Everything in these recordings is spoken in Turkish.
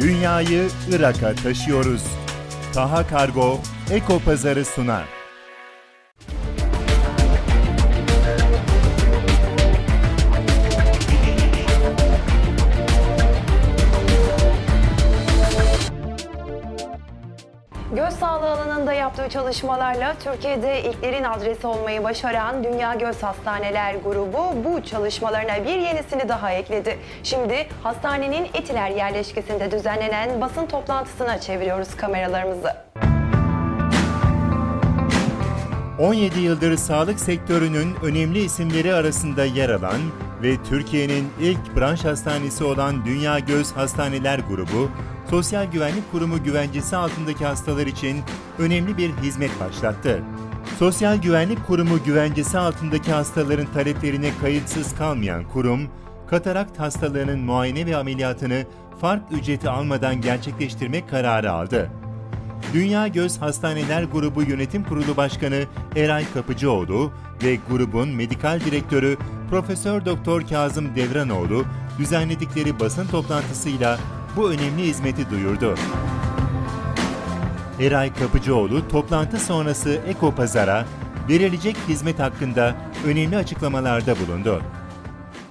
Dünyayı Irak'a taşıyoruz. Taha Kargo Eko Pazarı sunar. Sağlığı alanında yaptığı çalışmalarla Türkiye'de ilklerin adresi olmayı başaran Dünya Göz Hastaneler grubu bu çalışmalarına bir yenisini daha ekledi. Şimdi hastanenin Etiler yerleşkesinde düzenlenen basın toplantısına çeviriyoruz kameralarımızı. 17 yıldır sağlık sektörünün önemli isimleri arasında yer alan ve Türkiye'nin ilk branş hastanesi olan Dünya Göz Hastaneler Grubu, Sosyal Güvenlik Kurumu güvencesi altındaki hastalar için önemli bir hizmet başlattı. Sosyal Güvenlik Kurumu güvencesi altındaki hastaların taleplerine kayıtsız kalmayan kurum, katarakt hastalarının muayene ve ameliyatını fark ücreti almadan gerçekleştirmek kararı aldı. Dünya Göz Hastaneler Grubu Yönetim Kurulu Başkanı Eray Kapıcıoğlu ve grubun medikal direktörü Profesör Doktor Kazım Devranoğlu düzenledikleri basın toplantısıyla bu önemli hizmeti duyurdu. Eray Kapıcıoğlu toplantı sonrası Eko Pazar'a verilecek hizmet hakkında önemli açıklamalarda bulundu.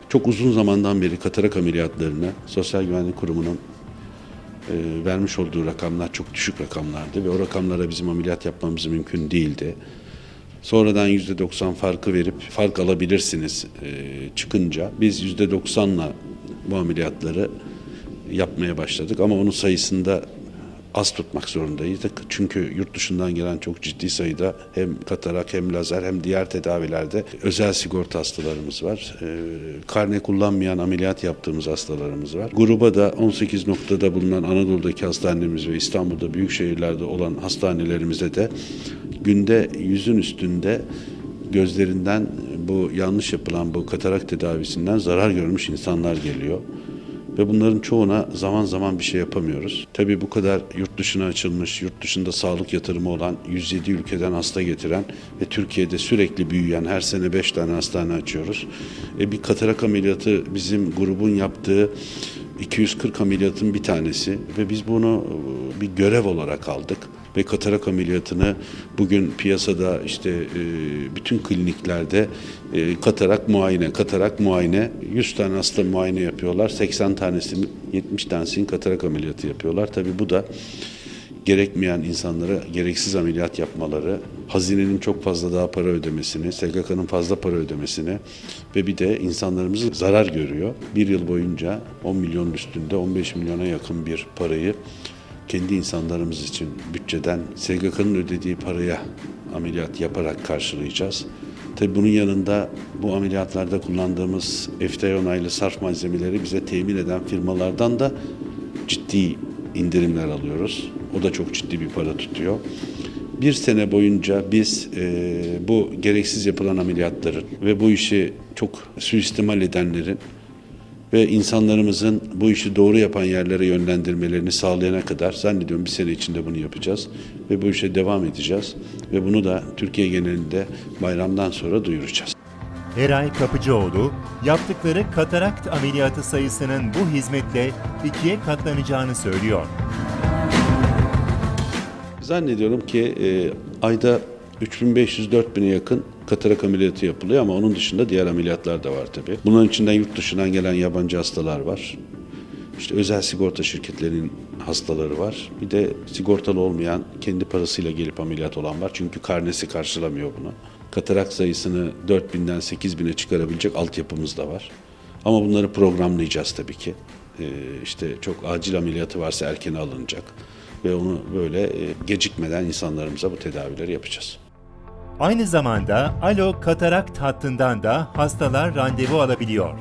Çok uzun zamandan beri katarak ameliyatlarını Sosyal Güvenlik Kurumu'nun e, vermiş olduğu rakamlar çok düşük rakamlardı ve o rakamlara bizim ameliyat yapmamız mümkün değildi. Sonradan %90 farkı verip fark alabilirsiniz e, çıkınca biz %90'la bu ameliyatları yapmaya başladık ama onun sayısında az tutmak zorundaydık. Çünkü yurt dışından gelen çok ciddi sayıda hem katarak hem lazer hem diğer tedavilerde özel sigorta hastalarımız var. Ee, karne kullanmayan ameliyat yaptığımız hastalarımız var. Gruba da 18 noktada bulunan Anadolu'daki hastanemiz ve İstanbul'da büyük şehirlerde olan hastanelerimize de günde yüzün üstünde gözlerinden bu yanlış yapılan bu katarak tedavisinden zarar görmüş insanlar geliyor ve bunların çoğuna zaman zaman bir şey yapamıyoruz. Tabii bu kadar yurt dışına açılmış, yurt dışında sağlık yatırımı olan 107 ülkeden hasta getiren ve Türkiye'de sürekli büyüyen her sene 5 tane hastane açıyoruz. E bir katarak ameliyatı bizim grubun yaptığı 240 ameliyatın bir tanesi ve biz bunu e, bir görev olarak aldık ve katarak ameliyatını bugün piyasada işte e, bütün kliniklerde e, katarak muayene, katarak muayene 100 tane hasta muayene yapıyorlar. 80 tanesini 70 tanesini katarak ameliyatı yapıyorlar. Tabii bu da gerekmeyen insanlara gereksiz ameliyat yapmaları, hazinenin çok fazla daha para ödemesini, SGK'nın fazla para ödemesini ve bir de insanlarımız zarar görüyor. Bir yıl boyunca 10 milyonun üstünde 15 milyona yakın bir parayı kendi insanlarımız için bütçeden SGK'nın ödediği paraya ameliyat yaparak karşılayacağız. Tabii bunun yanında bu ameliyatlarda kullandığımız FDA onaylı sarf malzemeleri bize temin eden firmalardan da ciddi indirimler alıyoruz. O da çok ciddi bir para tutuyor. Bir sene boyunca biz e, bu gereksiz yapılan ameliyatların ve bu işi çok suistimal edenlerin ve insanlarımızın bu işi doğru yapan yerlere yönlendirmelerini sağlayana kadar zannediyorum bir sene içinde bunu yapacağız ve bu işe devam edeceğiz ve bunu da Türkiye genelinde bayramdan sonra duyuracağız. Eray Kapıcıoğlu, yaptıkları katarakt ameliyatı sayısının bu hizmetle ikiye katlanacağını söylüyor. Zannediyorum ki e, ayda 3500-4000'e yakın katarak ameliyatı yapılıyor ama onun dışında diğer ameliyatlar da var tabii. Bunların içinden yurt dışından gelen yabancı hastalar var. İşte özel sigorta şirketlerinin hastaları var. Bir de sigortalı olmayan, kendi parasıyla gelip ameliyat olan var. Çünkü karnesi karşılamıyor bunu. Katarak sayısını 4000'den 8000'e çıkarabilecek altyapımız da var. Ama bunları programlayacağız tabii ki. Ee, işte çok acil ameliyatı varsa erkene alınacak. Ve onu böyle e, gecikmeden insanlarımıza bu tedavileri yapacağız. Aynı zamanda Alo Katarakt hattından da hastalar randevu alabiliyor.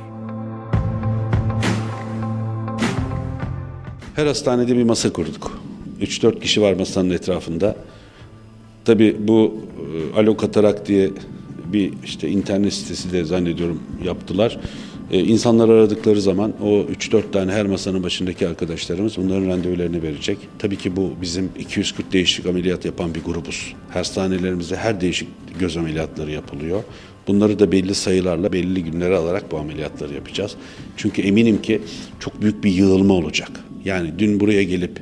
Her hastanede bir masa kurduk. 3-4 kişi var masanın etrafında. Tabii bu e, Alo Katarak diye bir işte internet sitesi de zannediyorum yaptılar. E, insanlar aradıkları zaman o 3-4 tane her masanın başındaki arkadaşlarımız bunların randevularını verecek. Tabii ki bu bizim 240 değişik ameliyat yapan bir grubuz. Hastanelerimizde her değişik göz ameliyatları yapılıyor. Bunları da belli sayılarla belli günlere alarak bu ameliyatları yapacağız. Çünkü eminim ki çok büyük bir yığılma olacak. Yani dün buraya gelip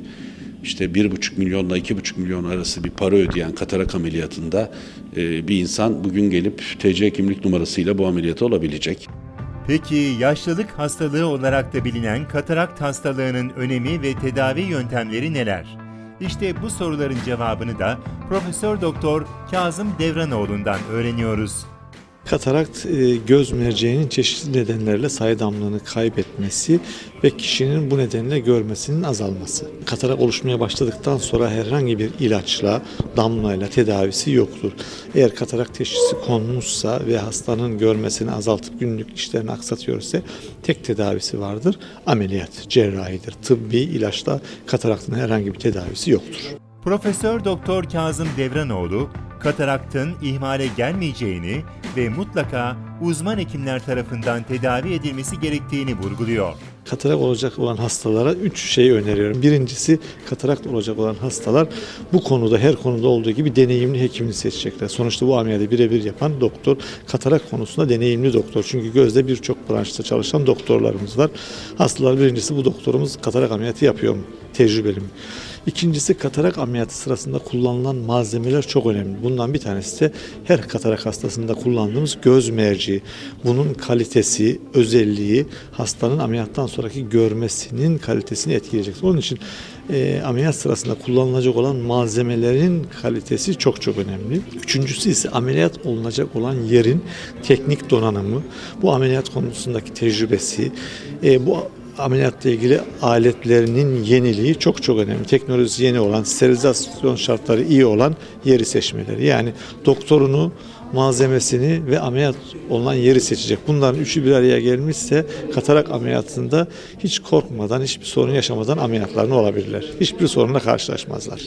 işte 1,5 milyonla 2,5 milyon arası bir para ödeyen katarak ameliyatında e, bir insan bugün gelip TC kimlik numarasıyla bu ameliyatı olabilecek. Peki yaşlılık hastalığı olarak da bilinen katarakt hastalığının önemi ve tedavi yöntemleri neler? İşte bu soruların cevabını da Profesör Doktor Kazım Devranoğlu'ndan öğreniyoruz. Katarakt e, göz merceğinin çeşitli nedenlerle saydamlığını kaybetmesi ve kişinin bu nedenle görmesinin azalması. Katarak oluşmaya başladıktan sonra herhangi bir ilaçla, damlayla tedavisi yoktur. Eğer katarak teşhisi konmuşsa ve hastanın görmesini azaltıp günlük işlerini aksatıyorsa tek tedavisi vardır. Ameliyat, cerrahidir. Tıbbi ilaçla kataraktın herhangi bir tedavisi yoktur. Profesör Doktor Kazım Devranoğlu, kataraktın ihmale gelmeyeceğini ve mutlaka uzman hekimler tarafından tedavi edilmesi gerektiğini vurguluyor. Katarak olacak olan hastalara üç şey öneriyorum. Birincisi katarak olacak olan hastalar bu konuda her konuda olduğu gibi deneyimli hekimini seçecekler. Sonuçta bu ameliyatı birebir yapan doktor katarak konusunda deneyimli doktor. Çünkü gözde birçok branşta çalışan doktorlarımız var. Hastalar birincisi bu doktorumuz katarak ameliyatı yapıyor mu? Tecrübeli mi? İkincisi katarak ameliyatı sırasında kullanılan malzemeler çok önemli. Bundan bir tanesi de her katarak hastasında kullandığımız göz merceği. Bunun kalitesi, özelliği hastanın ameliyattan sonraki görmesinin kalitesini etkileyecektir. Onun için e, ameliyat sırasında kullanılacak olan malzemelerin kalitesi çok çok önemli. Üçüncüsü ise ameliyat olunacak olan yerin teknik donanımı, bu ameliyat konusundaki tecrübesi, e, bu ameliyatla ilgili aletlerinin yeniliği çok çok önemli. Teknolojisi yeni olan, sterilizasyon şartları iyi olan yeri seçmeleri. Yani doktorunu, malzemesini ve ameliyat olunan yeri seçecek. Bunların üçü bir araya gelmişse katarak ameliyatında hiç korkmadan, hiçbir sorun yaşamadan ameliyatlarını olabilirler. Hiçbir sorunla karşılaşmazlar.